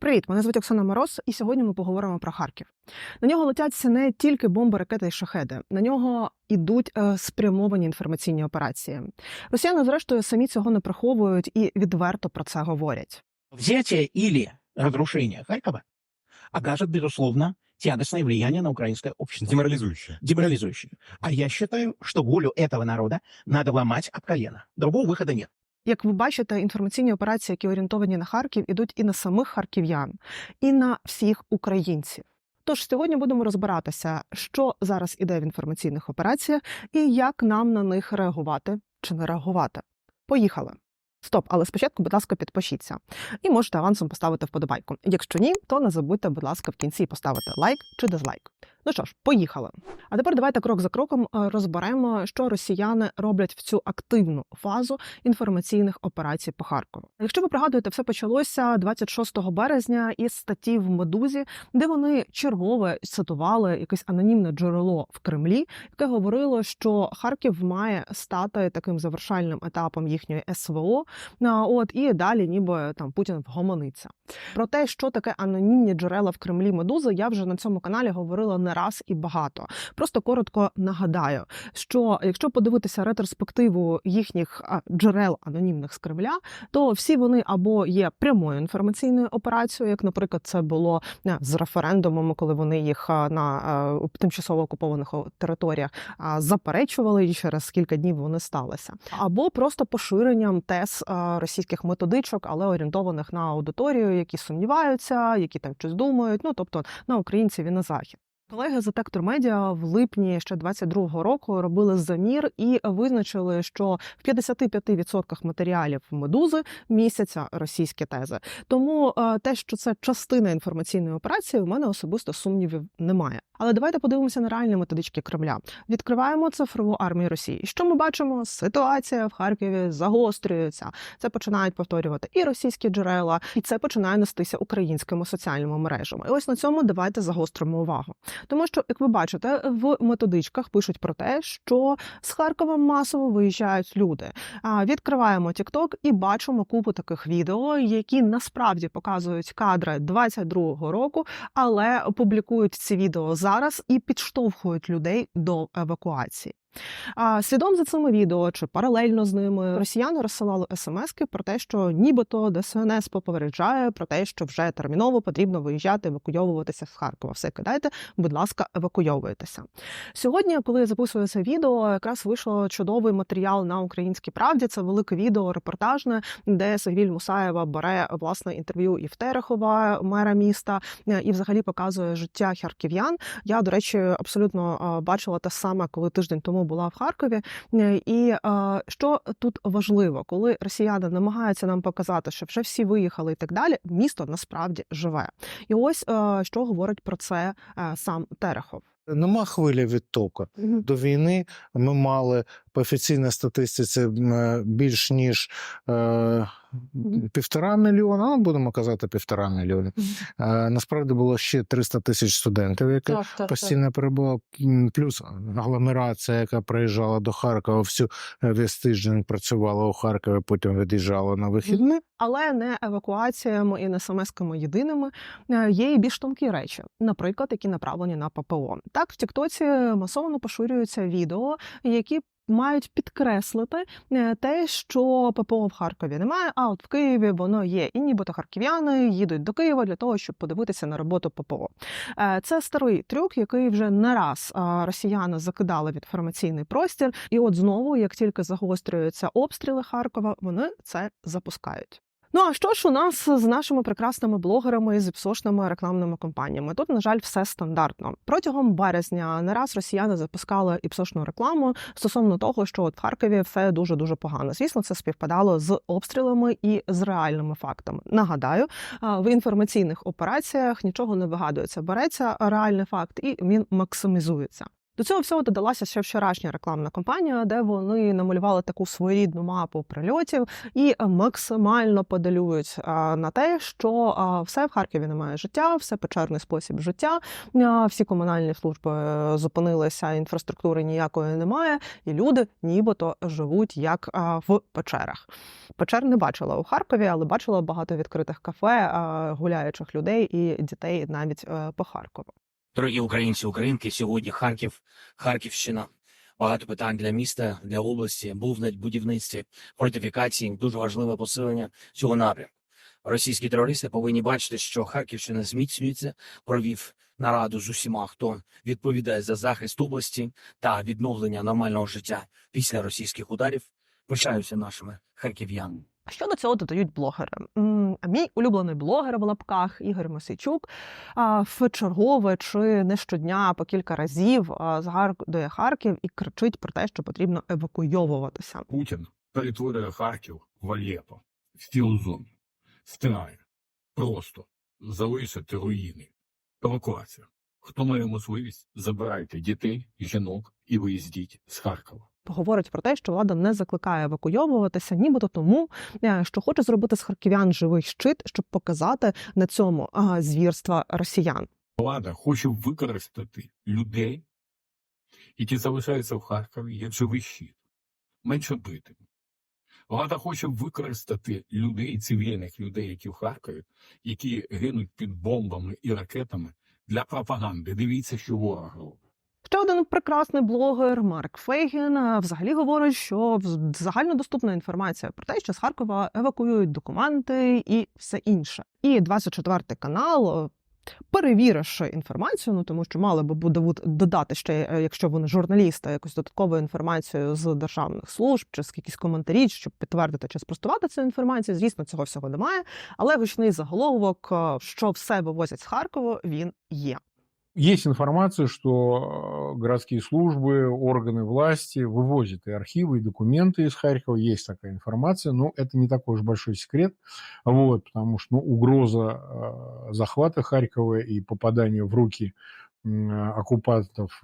Привіт, мене звуть Оксана Мороз, і сьогодні ми поговоримо про Харків. На нього летять не тільки бомби, ракети і шахеди. На нього ідуть е, спрямовані інформаційні операції. Росіяни, зрештою, самі цього не приховують і відверто про це говорять. Взятие или разрушение Харькова окажет, безусловно, тягостное влияние на украинское общество. Деморализующее. Деморализующее. А я считаю, что волю этого народа надо ломать об колено. Другого выхода нет. Як ви бачите, інформаційні операції, які орієнтовані на Харків, ідуть і на самих харків'ян, і на всіх українців. Тож сьогодні будемо розбиратися, що зараз іде в інформаційних операціях і як нам на них реагувати чи не реагувати. Поїхали. Стоп, але спочатку, будь ласка, підпишіться. І можете авансом поставити вподобайку. Якщо ні, то не забудьте, будь ласка, в кінці поставити лайк чи дизлайк. Ну що ж, поїхали. А тепер давайте крок за кроком е, розберемо, що росіяни роблять в цю активну фазу інформаційних операцій по Харкову. Якщо ви пригадуєте, все почалося 26 березня із статті в Медузі, де вони чергове цитували якесь анонімне джерело в Кремлі, яке говорило, що Харків має стати таким завершальним етапом їхньої СВО. От і далі, ніби там Путін вгомониться. Про те, що таке анонімні джерела в Кремлі Медузи, я вже на цьому каналі говорила не раз і багато. Просто коротко нагадаю, що якщо подивитися ретроспективу їхніх джерел анонімних з Кремля, то всі вони або є прямою інформаційною операцією, як, наприклад, це було е, з референдумами, коли вони їх на е, тимчасово окупованих територіях заперечували, і через кілька днів вони сталися, або просто поширенням тез російських методичок, але орієнтованих на аудиторію, які сумніваються, які там щось думають, ну тобто на українців і на захід. Колеги з Детектор Медіа в липні ще 22-го року робили замір і визначили, що в 55% матеріалів медузи місяця російські тези. Тому е, те, що це частина інформаційної операції, у мене особисто сумнівів немає. Але давайте подивимося на реальні методички Кремля. Відкриваємо цифрову армію Росії. Що ми бачимо? Ситуація в Харкові загострюється. Це починають повторювати і російські джерела, і це починає нестися українськими соціальними мережами. І ось на цьому давайте загостримо увагу. Тому що, як ви бачите, в методичках пишуть про те, що з Харкова масово виїжджають люди. Відкриваємо TikTok і бачимо купу таких відео, які насправді показують кадри 22-го року, але публікують ці відео зараз і підштовхують людей до евакуації. А слідом за цими відео чи паралельно з ними росіяни розсилали смски про те, що нібито ДСНС попереджає про те, що вже терміново потрібно виїжджати, евакуйовуватися з Харкова. Все кидайте, будь ласка, евакуйовуйтеся. Сьогодні, коли я записую це відео, якраз вийшло чудовий матеріал на українській правді. Це велике відео репортажне, де Сагвіль Мусаєва бере власне інтерв'ю і в Терехова, мера міста, е, і взагалі показує життя харків'ян. Я, до речі, абсолютно бачила те саме, коли тиждень тому була в Харкові. Е, І е, що тут важливо, коли росіяни намагаються нам показати, що вже всі виїхали і так далі, місто насправді живе. І ось е, що говорить про це сам Терехов. Нема хвилі відтоку. До війни ми мали по офіційній статистиці е, більш ніж е, півтора мільйона, ну будемо казати півтора мільйона. Е, насправді було ще 300 тисяч студентів, які Так, так, постійно перебували, плюс агломерація, яка приїжджала до Харкова, всю весь тиждень працювала у Харкові, потім від'їжджала на вихідні. але не евакуаціями і не смс-ками єдиними. Є і більш тонкі речі, наприклад, які направлені на ППО. Так, в Тіктоці масово поширюються відео, які мають підкреслити е, те, що ППО в Харкові немає, а от в Києві воно є. І нібито харків'яни їдуть до Києва для того, щоб подивитися на роботу ППО. Е, Це старий трюк, який вже не раз е, росіяни закидали в інформаційний простір. І от знову, як тільки загострюються обстріли Харкова, вони це запускають. Ну а що ж у нас з нашими прекрасними блогерами з іпсошними рекламними компаніями? Тут, на жаль, все стандартно. Протягом березня не раз росіяни запускали іпсошну рекламу стосовно того, що от в Харкові все дуже дуже погано. Звісно, це співпадало з обстрілами і з реальними фактами. Нагадаю, в інформаційних операціях нічого не вигадується. Береться реальний факт і він максимізується. До цього всього додалася ще вчорашня рекламна кампанія, де вони намалювали таку своєрідну мапу прильотів і максимально подалюють на те, що все в Харкові немає життя, все печерний спосіб життя. Всі комунальні служби е, зупинилися, інфраструктури ніякої немає, і люди нібито живуть як в печерах. Печер не бачила у Харкові, але бачила багато відкритих кафе, гуляючих людей і дітей навіть е, по Харкову. Дорогі українці, українки, сьогодні Харків, Харківщина. Багато питань для міста, для області, був на будівництві, фортифікації, дуже важливе посилення цього напрямку. Російські терористи повинні бачити, що Харківщина зміцнюється, провів нараду з усіма, хто відповідає за захист області та відновлення нормального життя після російських ударів. Пишаюся нашими харків'янами. Що до цього додають блогери? Мій улюблений блогер в лапках Ігор Мосійчук а, вчергове чи не щодня по кілька разів згадує Харків і кричить про те, що потрібно евакуйовуватися. Путін перетворює Харків в Алєпо, в тілу зону, стинає. Просто залишити руїни. Евакуація. Хто має можливість, забирайте дітей, жінок і виїздіть з Харкова. Говорить про те, що влада не закликає евакуйовуватися, нібито тому, е, що хоче зробити з харків'ян живий щит, щоб показати на цьому звірства росіян. Влада хоче використати людей, які залишаються в Харкові, як живий щит, менше бити. Влада хоче використати людей, цивільних людей, які в Харкові, які гинуть під бомбами і ракетами для пропаганди. Дивіться, що ворог робить. Ще один прекрасний блогер Марк Фейгін е, взагалі говорить, що загальнодоступна інформація про те, що з Харкова евакуюють документи і все інше. І 24 канал. е, Перевіривши інформацію, ну тому що мали би буде додати ще, е, якщо вони журналісти, якусь додаткову інформацію з державних служб, чи з якісь коментарі, щоб підтвердити чи спростувати цю інформацію. Звісно, цього всього немає. Але гучний заголовок, що все вивозять з Харкова, він є. Есть информация, что э, городские службы, органы власти вывозят и архивы, и документы из Харькова. Есть такая информация, но это не такой уж большой секрет, вот, потому что ну, угроза э, захвата Харькова и попадания в руки э, оккупантов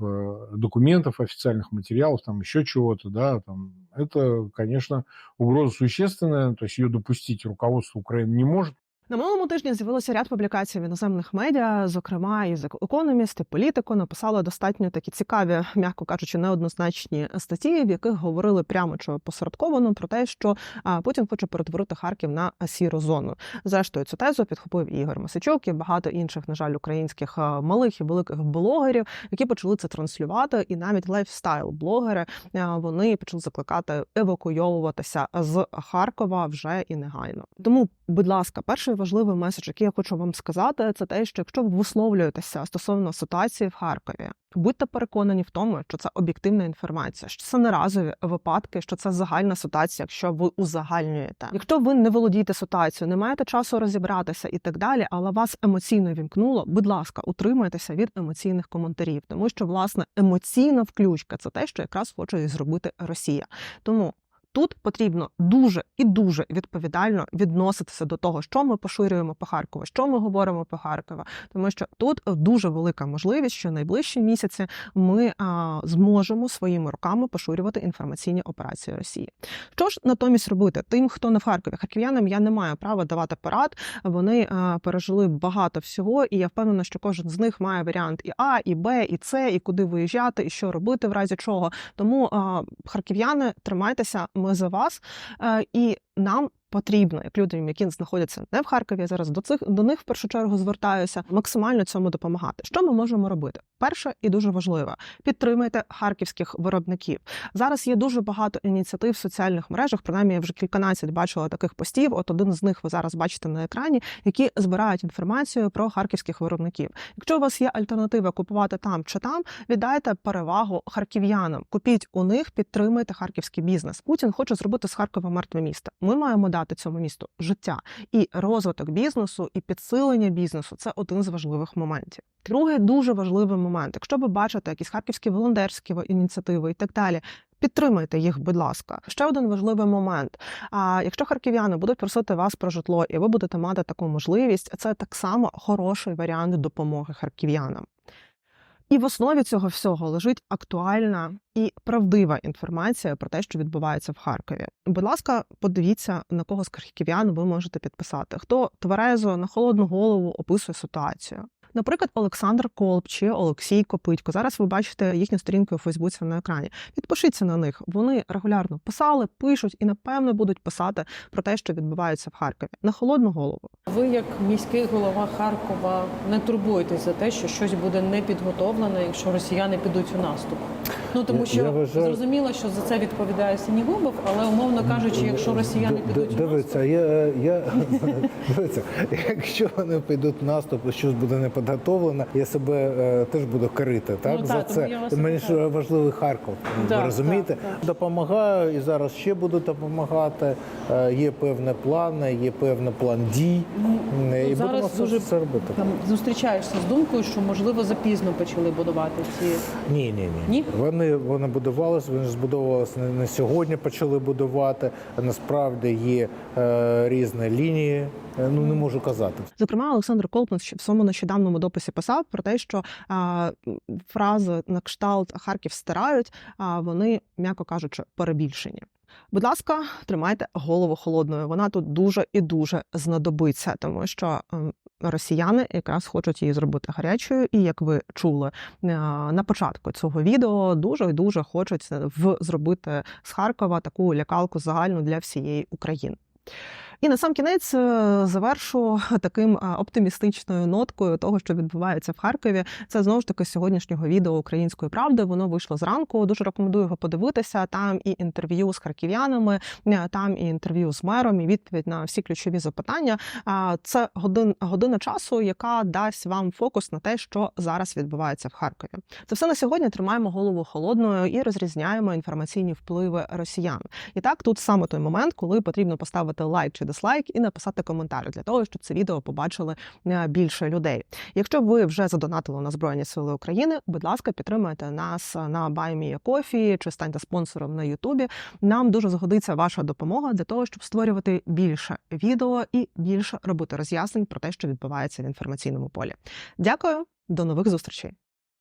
документов, официальных материалов, там еще чего-то, да, там, это, конечно, угроза существенная, то есть ее допустить руководство Украины не может. На минулому тижні з'явилося ряд публікацій в іноземних медіа, зокрема і Economist, і Політико написали достатньо такі цікаві, м'яко кажучи, неоднозначні статті, в яких говорили прямо чи посередковано про те, що Путін хоче перетворити Харків на сіру зону. Зрештою, цю тезу підхопив Ігор Масичук і багато інших, на жаль, українських малих і великих блогерів, які почали це транслювати, і навіть лайфстайл-блогери вони почали закликати евакуйовуватися з Харкова вже і негайно. Тому, будь ласка, перший важливий меседж, який я хочу вам сказати, це те, що якщо ви висловлюєтеся стосовно ситуації в Харкові, будьте переконані в тому, що це об'єктивна інформація, що це не разові випадки, що це загальна ситуація, якщо ви узагальнюєте. Якщо ви не володієте ситуацією, не маєте часу розібратися і так далі, але вас емоційно вімкнуло, будь ласка, утримайтеся від емоційних коментарів, тому що власне емоційна включка це те, що якраз хоче зробити Росія. Тому. Тут потрібно дуже і дуже відповідально відноситися до того, що ми поширюємо по Харкову, що ми говоримо по Харкову, тому що тут дуже велика можливість, що найближчі місяці ми а, зможемо своїми руками поширювати інформаційні операції Росії. Що ж натомість робити тим, хто не в Харкові? Харків'янам я не маю права давати порад. Вони а, пережили багато всього, і я впевнена, що кожен з них має варіант і А, і Б, і С, і куди виїжджати, і що робити в разі чого. Тому а, харків'яни, тримайтеся, ми за вас. Е, і нам потрібно, як людям, які знаходяться не в Харкові, я зараз до цих до них в першу чергу звертаюся, максимально цьому допомагати. Що ми можемо робити? Перше і дуже важливе підтримайте харківських виробників. Зараз є дуже багато ініціатив в соціальних мережах. Принаймні, я вже кільканадцять бачила таких постів. От один з них ви зараз бачите на екрані, які збирають інформацію про харківських виробників. Якщо у вас є альтернатива купувати там чи там, віддайте перевагу харків'янам. Купіть у них, підтримуйте харківський бізнес. Путін хоче зробити з Харкова мертве місто. Ми маємо дати цьому місту життя і розвиток бізнесу, і підсилення бізнесу це один з важливих моментів. Другий дуже важливий момент. Якщо ви бачите якісь харківські волонтерські ініціативи і так далі. Підтримайте їх, будь ласка. Ще один важливий момент. А якщо харків'яни будуть просити вас про житло, і ви будете мати таку можливість, це так само хороший варіант допомоги харків'янам. І в основі цього всього лежить актуальна і правдива інформація про те, що відбувається в Харкові. Будь ласка, подивіться, на кого з харків'ян ви можете підписати, хто тверезо на холодну голову описує ситуацію. Наприклад, Олександр Колб чи Олексій Копитько. Зараз ви бачите їхні сторінки у Фейсбуці на екрані. Підпишіться на них. Вони регулярно писали, пишуть і напевно будуть писати про те, що відбувається в Харкові на холодну голову. Ви, як міський голова Харкова, не турбуєтесь за те, що щось буде непідготовлене, якщо росіяни підуть у наступ. Ну тому що я вважаю- зрозуміло, що за це відповідає Сінігубов, але умовно кажучи, якщо росіяни підуть у Дивіться, наступ, я, я дивіться, якщо вони підуть в наступ, і щось буде не підготовлено, я себе е, теж буду корити. Так Ну, за тому це я мені ж важливий Харків. Так, ви розумієте? так, так. Допомагаю і зараз ще буду допомагати. Е, Є певні плани, є певний план дій. Е, і зараз будемо дуже- це робити. там зустрічаєшся з думкою, що можливо запізно почали будувати ці. Ні, ні, ні. Ні? Вони, вони будувалися, вони збудовувалися не, сьогодні, почали будувати. Насправді є е, різні лінії. Е, Ну не можу казати. Зокрема, Олександр Колпин в своєму нещодавньому дописі писав про те, що а, фрази на кшталт Харків стирають, а вони, м'яко кажучи, перебільшені. Будь ласка, тримайте голову холодною. Вона тут дуже і дуже знадобиться, тому що ем, росіяни якраз хочуть її зробити гарячою, і як ви чули е, на початку цього відео, дуже дуже хочуть в зробити з Харкова таку лякалку загальну для всієї України. І на сам кінець е, завершу таким е, оптимістичною ноткою того, що відбувається в Харкові. Це знову ж таки з сьогоднішнього відео Української правди. Воно вийшло зранку. Дуже рекомендую його подивитися. Там і інтерв'ю з харків'янами, е, там і інтерв'ю з мером, і відповідь на всі ключові запитання. Це годин, година часу, яка дасть вам фокус на те, що зараз відбувається в Харкові. Це все на сьогодні. Тримаємо голову холодною і розрізняємо інформаційні впливи росіян. І так, тут саме той момент, коли потрібно поставити лайк чи дизлайк і написати коментар для того, щоб це відео побачили е, більше людей. Якщо ви вже задонатили на Збройні Сили України, будь ласка, підтримайте нас на BuyMeACoffee чи станьте спонсором на Ютубі. Нам дуже згодиться ваша допомога для того, щоб створювати більше відео і більше робити роз'яснень про те, що відбувається в інформаційному полі. Дякую, до нових зустрічей.